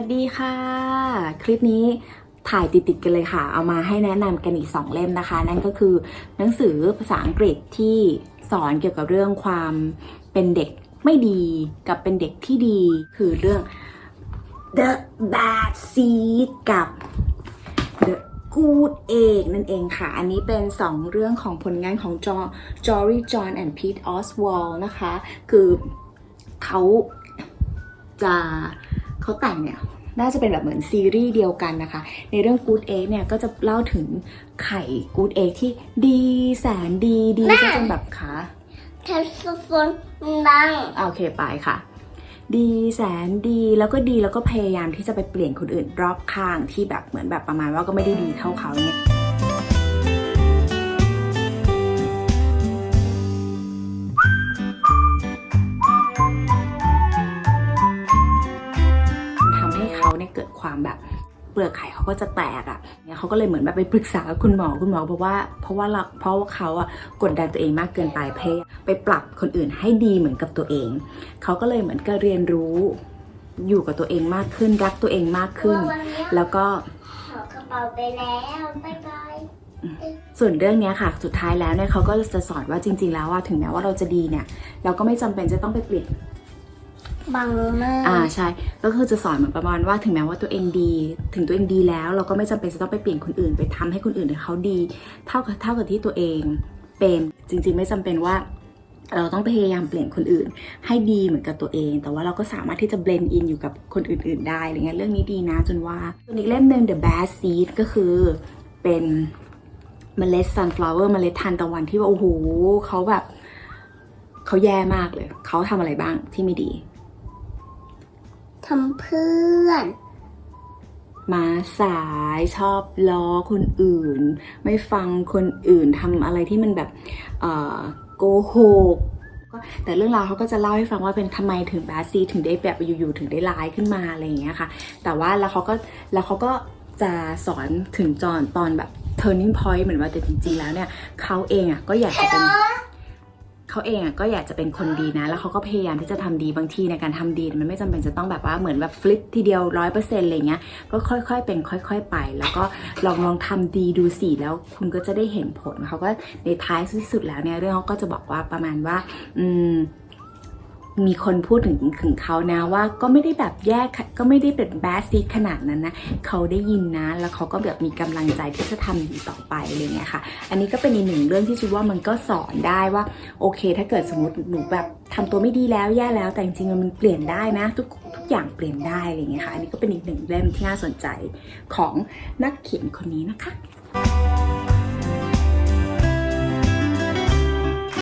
สดีค่ะ คลิปนี้ถ่ายติดๆกันเลยค่ะ เอามาให้แนะนำกันอีก 2 เล่มนะคะ นั่นก็คือหนังสือภาษาอังกฤษที่สอนเกี่ยวกับเรื่องความเป็นเด็กไม่ดีกับเป็นเด็กที่ดี คือเรื่อง The Bad Seed กับ The Good Egg นั่นเองค่ะ อันนี้เป็น 2 เรื่องของผลงานของจอจอรี่จอห์นแอนด์พีทออสวอลนะคะ คือเขาจะ เขาแต่งเนี่ยน่าจะเป็นแบบเหมือนซีรีส์เดียวกันนะคะ ในเรื่อง Good Egg เนี่ยก็จะเล่าถึงไข่ Good Egg ที่ดีแสนดีดีซะจนแบบขาเทสโฟนดังอะโอเคไปค่ะ ดีแสนดีแล้วก็ดีแล้วก็พยายามที่จะไปเปลี่ยนคนอื่นรอบข้างที่แบบเหมือนแบบประมาณว่าก็ไม่ได้ดีเท่าเขาเนี่ย เขาเนี่ยเกิดความแบบเปลือกไข่เขาก็จะแตกอะ่ะเนี่ยเขาก็เลยเหมือนแบบไปปรึกษากับคุณหมอคุณหมอบอกว่าเพราะว่าเราเพราะว่าเขาอะกดดันตัวเองมากเกินไปพยายามไปปรับคนอื่นให้ดีเหมือนกับตัวเอง เขาก็เลยเหมือนกับเรียนรู้อยู่กับตัวเองมากขึ้น รักตัวเองมากขึ้นวันนี้แล้วก็ขอกระเป๋าไปแล้วบ๊ายบายส่วนเรื่องเนี้ยค่ะ สุดท้ายแล้วเนี่ยเขาก็จะสอนว่าจริง ๆ แล้วว่าถึงแม้ว่าเราจะดีเนี่ย เราก็ไม่จำเป็นจะต้องไปเปลี่ยน บังมากอ่าใช่ ก็คือจะสอนเหมือนประมาณว่าถึงแม้ว่าตัวเองดี ถึงตัวเองดีแล้ว เราก็ไม่จำเป็นจะต้องไปเปลี่ยนคนอื่นไปทำให้คนอื่นเขาดี เท่ากับเท่ากับที่ตัวเองเป็นจริง ๆ ไม่จำเป็นว่าเราต้องพยายามเปลี่ยนคนอื่น ให้ดีเหมือนกับตัวเอง แต่ว่าเราก็สามารถที่จะเบลนด์อินอยู่กับคนอื่น ๆ ได้อะไรเงี้ยเรื่องนี้ดีนะจนว่าส่วนอีกเล่มหนึ่ง The Bad Seed ก็คือเป็นเมล็ด sunflower เมล็ดทานตะวันที่ว่าโอ้โหเขาแบบเขาแย่มากเลย เขาทำอะไรบ้างที่ไม่ดี ทำเพื่อนมาสายชอบล้อคนอื่น ไม่ฟังคนอื่นทำอะไรที่มันแบบโกหกก็แต่เรื่องราวเขาก็จะเล่าให้ฟังว่าเป็นทำไมถึงบดซีถึงได้แบบอยู่ๆถึงได้ร้ายขึ้นมาอะไรอย่างเงี้ยค่ะ แต่ว่าแล้วเขาก็แล้วเขาก็จะสอนถึงจอนตอนแบบ turning point เหมือนว่าแต่จริงๆแล้วเนี่ยเขาเองอะก็อยากจะเป็น เขาเองอะก็อยากจะเป็นคนดีนะ แล้วเขาก็พยายามที่จะทำดีบางทีในการทำดีมันไม่จำเป็นจะต้องแบบว่าเหมือนแบบฟลิปทีเดียวร้อยเปอร์เซ็นต์อะไรเงี้ยก็ค่อยๆเป็นค่อย ๆ ไป แล้วก็ลองลองทำดีดูสิแล้วคุณก็จะได้เห็นผลเขาก็ในท้ายสุดแล้วเนี่ยเรื่องเขาก็จะบอกว่าประมาณว่า อืม มีคนพูดถึงถึงเขานะว่าก็ไม่ได้แบบแย่ก็ไม่ได้เป็นแบดซีขนาดนั้นนะเขาได้ยินนะ แล้วเขาก็แบบมีกำลังใจที่จะทำดีต่อไปอะไรเงี้ยค่ะ อันนี้ก็เป็นอีกหนึ่งเรื่องที่คิดว่ามันก็สอนได้ว่า โอเค ถ้าเกิดสมมติหนูแบบทำตัวไม่ดีแล้วแย่แล้วแต่จริงๆมันเปลี่ยนได้นะ ทุกทุกอย่างเปลี่ยนได้อะไรเงี้ยค่ะ อันนี้ก็เป็นอีกหนึ่งเล่มที่น่าสนใจของนักเขียนคนนี้นะคะ